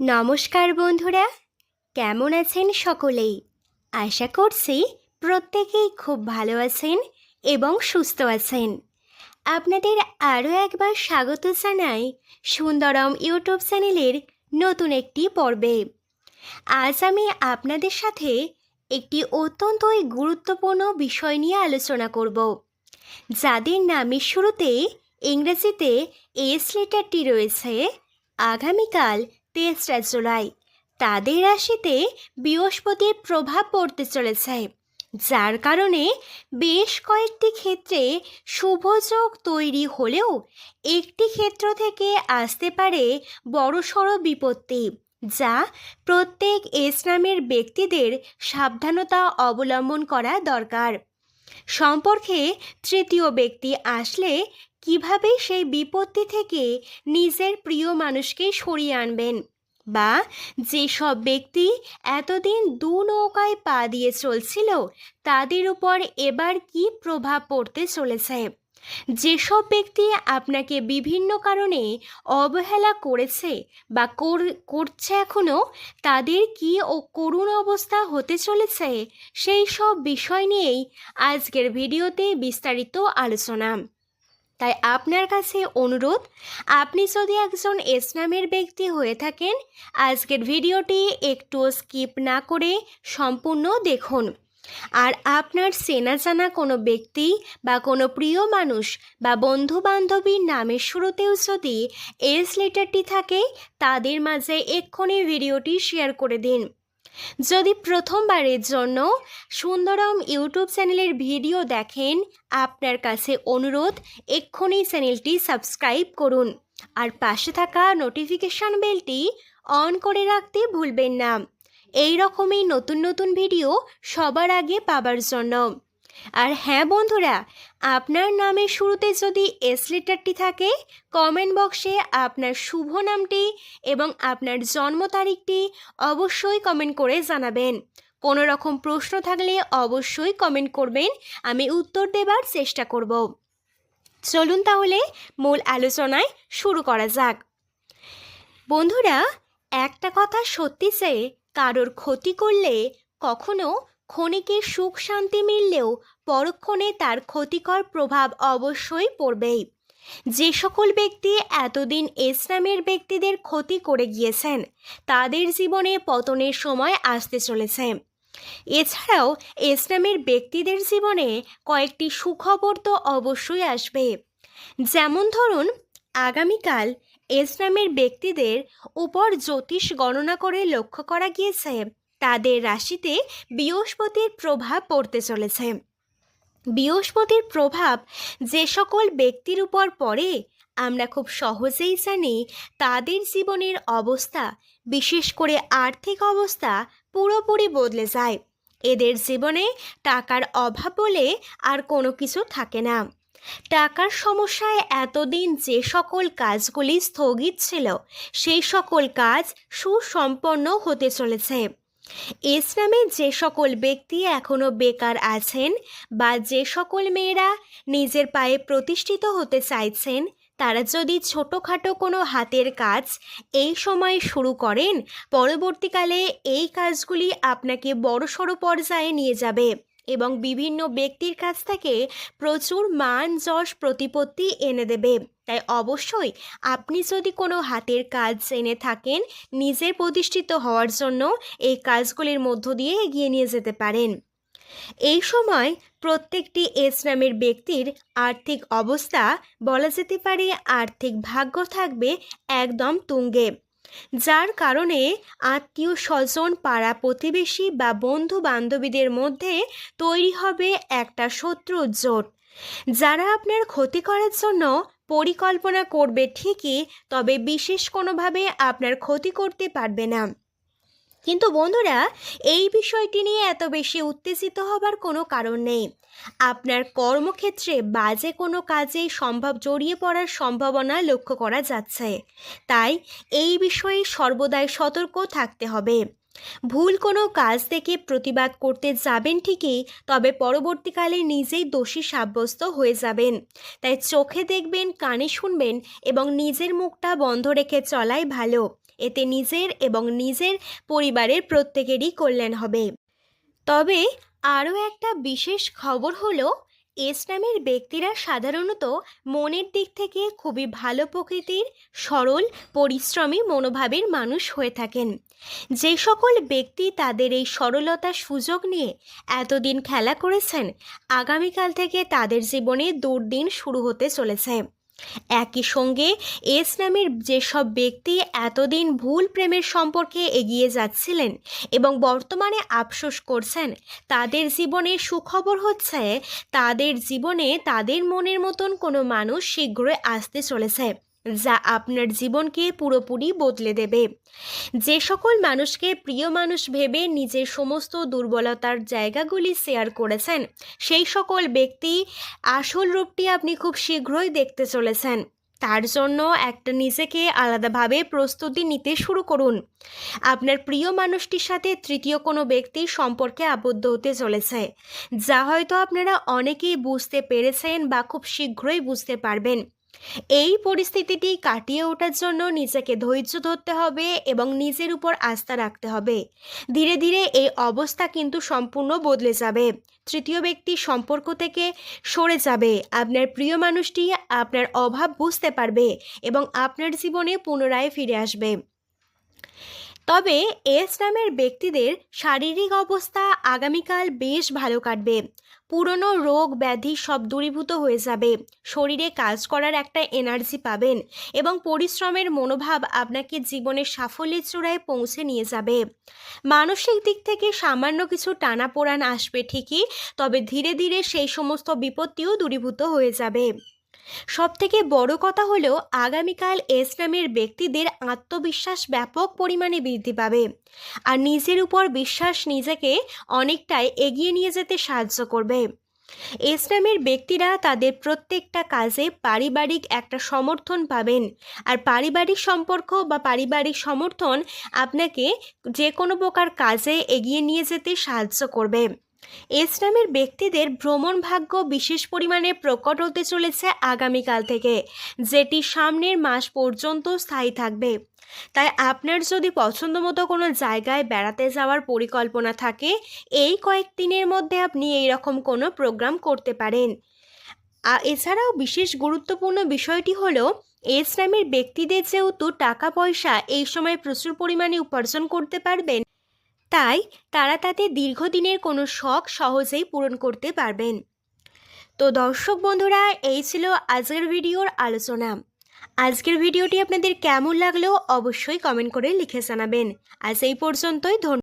নমস্কার বন্ধুরা, কেমন আছেন সকলেই? আশা করছি প্রত্যেকেই খুব ভালো আছেন এবং সুস্থ আছেন। আপনাদের আরও একবার স্বাগত জানাই সুন্দরম ইউটিউব চ্যানেলের নতুন একটি পর্বে। আজ আমি আপনাদের সাথে একটি অত্যন্তই গুরুত্বপূর্ণ বিষয় নিয়ে আলোচনা করব, যাদের নামের শুরুতে ইংরেজিতে এস লেটারটি রয়েছে আগামীকাল তেসরা জুলাই তাদের রাশিতে বৃহস্পতির প্রভাব পড়তে চলেছে, যার কারণে বেশ কয়েকটি ক্ষেত্রে শুভযোগ তৈরি হলেও একটি ক্ষেত্র থেকে আসতে পারে বড়সড় বিপত্তি, যা প্রত্যেক ইসলামের ব্যক্তিদের সাবধানতা অবলম্বন করা দরকার। সম্পর্কে তৃতীয় ব্যক্তি আসলে কীভাবে সেই বিপত্তি থেকে নিজের প্রিয় মানুষকে সরিয়ে আনবেন? বা যেসব ব্যক্তি এতদিন দু নৌকায় পা দিয়ে চলছিল, তাদের উপর এবার কি প্রভাব পড়তে চলেছে? যেসব ব্যক্তি আপনাকে বিভিন্ন কারণে অবহেলা করেছে বা কর- করছে এখনও তাদের কি ও করুণ অবস্থা হতে চলেছে, সেই সব বিষয় নিয়েই আজকের ভিডিওতে বিস্তারিত আলোচনা। তাই আপনার কাছে অনুরোধ, আপনি যদি একজন ইসলামের ব্যক্তি হয়ে থাকেন, আজকের ভিডিওটি একটু স্কিপ না করে সম্পূর্ণ দেখুন। আর আপনার চেনা জানা কোনো ব্যক্তি বা কোনো প্রিয় মানুষ বা বন্ধু বান্ধবীর নামের শুরুতেও যদি এস লেটারটি থাকে, তাদের মাঝে এক্ষুনি ভিডিওটি শেয়ার করে দিন। যদি প্রথমবারের জন্য সুন্দরম ইউটিউব চ্যানেলের ভিডিও দেখেন, আপনার কাছে অনুরোধ, এক্ষুনি চ্যানেলটি সাবস্ক্রাইব করুন। আর পাশে থাকা নোটিফিকেশান বেলটি অন করে রাখতে ভুলবেন না। এই রকমই নতুন নতুন ভিডিও সবার আগে পাবার জন্য। আর হ্যাঁ বন্ধুরা, আপনার নামের শুরুতে যদি এস লেটারটি থাকে কমেন্ট বক্সে আপনার শুভ নামটি এবং আপনার জন্ম তারিখটি অবশ্যই কমেন্ট করে জানাবেন। কোনো রকম প্রশ্ন থাকলে অবশ্যই কমেন্ট করবেন, আমি উত্তর দেবার চেষ্টা করব। চলুন তাহলে মূল আলোচনায় শুরু করা যাক। বন্ধুরা, একটা কথা সত্যি যে, কারোর ক্ষতি করলে কখনো ক্ষণিকের সুখ শান্তি মিললেও পরক্ষণে তার ক্ষতিকর প্রভাব অবশ্যই পড়বেই। যে সকল ব্যক্তি এতদিন ইসলামের ব্যক্তিদের ক্ষতি করে গিয়েছেন, তাদের জীবনে পতনের সময় আসতে চলেছে। এছাড়াও ইসলামের ব্যক্তিদের জীবনে কয়েকটি সুখবর তো অবশ্যই আসবে। যেমন ধরুন, আগামীকাল ইসলামের ব্যক্তিদের উপর জ্যোতিষ গণনা করে লক্ষ্য করা গিয়েছে তাদের রাশিতে বৃহস্পতির প্রভাব পড়তে চলেছে। বৃহস্পতির প্রভাব যে সকল ব্যক্তির উপর পড়ে, আমরা খুব সহজেই জানি তাদের জীবনের অবস্থা, বিশেষ করে আর্থিক অবস্থা, পুরোপুরি বদলে যায়। এদের জীবনে টাকার অভাব বলে আর কোনো কিছু থাকে না। টাকার সমস্যায় এতদিন যে সকল কাজগুলি স্থগিত ছিল, সেই সকল কাজ সুসম্পন্ন হতে চলেছে। ইসলামে যে সকল ব্যক্তি এখনও বেকার আছেন বা যে সকল মেয়েরা নিজের পায়ে প্রতিষ্ঠিত হতে চাইছেন, তারা যদি ছোটোখাটো কোনো হাতের কাজ এই সময় শুরু করেন, পরবর্তীকালে এই কাজগুলি আপনাকে বড়সড় পর্যায়ে নিয়ে যাবে এবং বিভিন্ন ব্যক্তির কাছ থেকে প্রচুর মান যশ প্রতিপত্তি এনে দেবে। তাই অবশ্যই আপনি যদি কোনো হাতের কাজ জেনে থাকেন, নিজের প্রতিষ্ঠিত হওয়ার জন্য এই কাজগুলির মধ্য দিয়ে এগিয়ে নিয়ে যেতে পারেন। এই সময় প্রত্যেকটি ইসলামের ব্যক্তির আর্থিক অবস্থা, বলা যেতে পারে আর্থিক ভাগ্য থাকবে একদম তুঙ্গে, যার কারণে আত্মীয় স্বজন, পাড়া প্রতিবেশী বা বন্ধু বান্ধবীদের মধ্যে তৈরি হবে একটা শত্রু জোট, যারা আপনার ক্ষতি করার জন্য পরিকল্পনা করবে ঠিকই, তবে বিশেষ কোনোভাবে আপনার ক্ষতি করতে পারবে না। কিন্তু বন্ধুরা, এই বিষয়টি নিয়ে এত বেশি উত্তেজিত হবার কোনো কারণ নেই। আপনার কর্মক্ষেত্রে বাজে কোনো কাজে সম্ভব জড়িয়ে পড়ার সম্ভাবনা লক্ষ্য করা যাচ্ছে। তাই এই বিষয়ে সর্বদাই সতর্ক থাকতে হবে। ভুল কোনো কাজ থেকে প্রতিবাদ করতে যাবেন ঠিকই, তবে পরবর্তীকালে নিজেই দোষী সাব্যস্ত হয়ে যাবেন। তাই চোখে দেখবেন, কানে শুনবেন এবং নিজের মুখটা বন্ধ রেখে চলাই ভালো। এতে নিজের এবং নিজের পরিবারের প্রত্যেকেরই কল্যাণ হবে। তবে আরও একটা বিশেষ খবর হলো এস নামের ব্যক্তিরা সাধারণত মনের দিক থেকে খুবই ভালো প্রকৃতির, সরল, পরিশ্রমী মনোভাবের মানুষ হয়ে থাকেন। যে সকল ব্যক্তি তাদের এই সরলতার সুযোগ নিয়ে এতদিন খেলা করেছেন, আগামীকাল থেকে তাদের জীবনে দুর্দিন শুরু হতে চলেছে। একই সঙ্গে এস নামের যেসব ব্যক্তি এতদিন ভুল প্রেমের সম্পর্কে এগিয়ে যাচ্ছিলেন এবং বর্তমানে আফসোস করছেন, তাদের জীবনে সুখবর হচ্ছে, তাদের জীবনে তাদের মনের মতন কোনো মানুষ শীঘ্রই আসতে চলেছে। যা আপনার জীবনকে পুরোপুরি বদলে দেবে। যে সকল মানুষকে প্রিয় মানুষ ভেবে নিজের সমস্ত দুর্বলতার জায়গাগুলি শেয়ার করেছেন, সেই সকল ব্যক্তি আসল রূপটি আপনি খুব শীঘ্রই দেখতে চলেছেন। তার জন্য একটা নিজেকে আলাদাভাবে প্রস্তুতি নিতে শুরু করুন। আপনার প্রিয় মানুষটির সাথে তৃতীয় কোনো ব্যক্তি সম্পর্কে আবদ্ধ হতে চলেছে, যা হয়তো আপনারা অনেকেই বুঝতে পেরেছেন বা খুব শীঘ্রই বুঝতে পারবেন। এই পরিস্থিতিটি কাটিয়ে ওঠার জন্য নিজেকে ধৈর্য ধরতে হবে এবং নিজের উপর আস্থা রাখতে হবে। ধীরে ধীরে এই অবস্থা কিন্তু সম্পূর্ণ বদলে যাবে। তৃতীয় ব্যক্তি সম্পর্ক থেকে সরে যাবে। আপনার প্রিয় মানুষটি আপনার অভাব বুঝতে পারবে এবং আপনার জীবনে পুনরায় ফিরে আসবে। তবে এস নামের ব্যক্তিদের শারীরিক অবস্থা আগামীকাল বেশ ভালো কাটবে। পুরনো রোগ ব্যাধি সব দূরীভূত হয়ে যাবে। শরীরে কাজ করার একটা এনার্জি পাবেন এবং পরিশ্রমের মনোভাব আপনাকে জীবনের সাফল্যের চূড়ায় পৌঁছে নিয়ে যাবে। মানসিক দিক থেকে সামান্য কিছু টানাপোড়ান আসবে ঠিকই, তবে ধীরে ধীরে সেই সমস্ত বিপত্তিও দূরীভূত হয়ে যাবে। সব থেকে বড় কথা হলো আগামীকাল এস নামের ব্যক্তিদের আত্মবিশ্বাস ব্যাপক পরিমাণে বৃদ্ধি পাবে। আর নিজের উপর বিশ্বাস নিজেকে অনেকটাই এগিয়ে নিয়ে যেতে সাহায্য করবে। এস নামের ব্যক্তিরা তাদের প্রত্যেকটা কাজে পারিবারিক একটা সমর্থন পাবেন। আর পারিবারিক সম্পর্ক বা পারিবারিক সমর্থন আপনাকে যে কোনো প্রকার কাজে এগিয়ে নিয়ে যেতে সাহায্য করবে। এস নামের ব্যক্তিদের ভ্রমণ ভাগ্য বিশেষ পরিমাণে প্রকট হতে চলেছে আগামীকাল থেকে, যেটি সামনের মাস পর্যন্ত স্থায়ী থাকবে। তাই আপনার যদি পছন্দ মতো কোনো জায়গায় বেড়াতে যাওয়ার পরিকল্পনা থাকে, এই কয়েকদিনের মধ্যে আপনি এই রকম কোনো প্রোগ্রাম করতে পারেন। এছাড়াও বিশেষ গুরুত্বপূর্ণ বিষয়টি হলো এস নামের ব্যক্তিদের যেহেতু টাকা পয়সা এই সময় প্রচুর পরিমাণে উপার্জন করতে পারবেন তাই তারা তাতে দীর্ঘদিনের কোনো শখ সহজেই পূরণ করতে পারবেন। তো দর্শক বন্ধুরা, এই ছিল আজকের ভিডিওর আলোচনা। আজকের ভিডিওটি আপনাদের কেমন লাগল অবশ্যই কমেন্ট করে লিখে জানাবেন। আজ এই পর্যন্তই, ধন্যবাদ।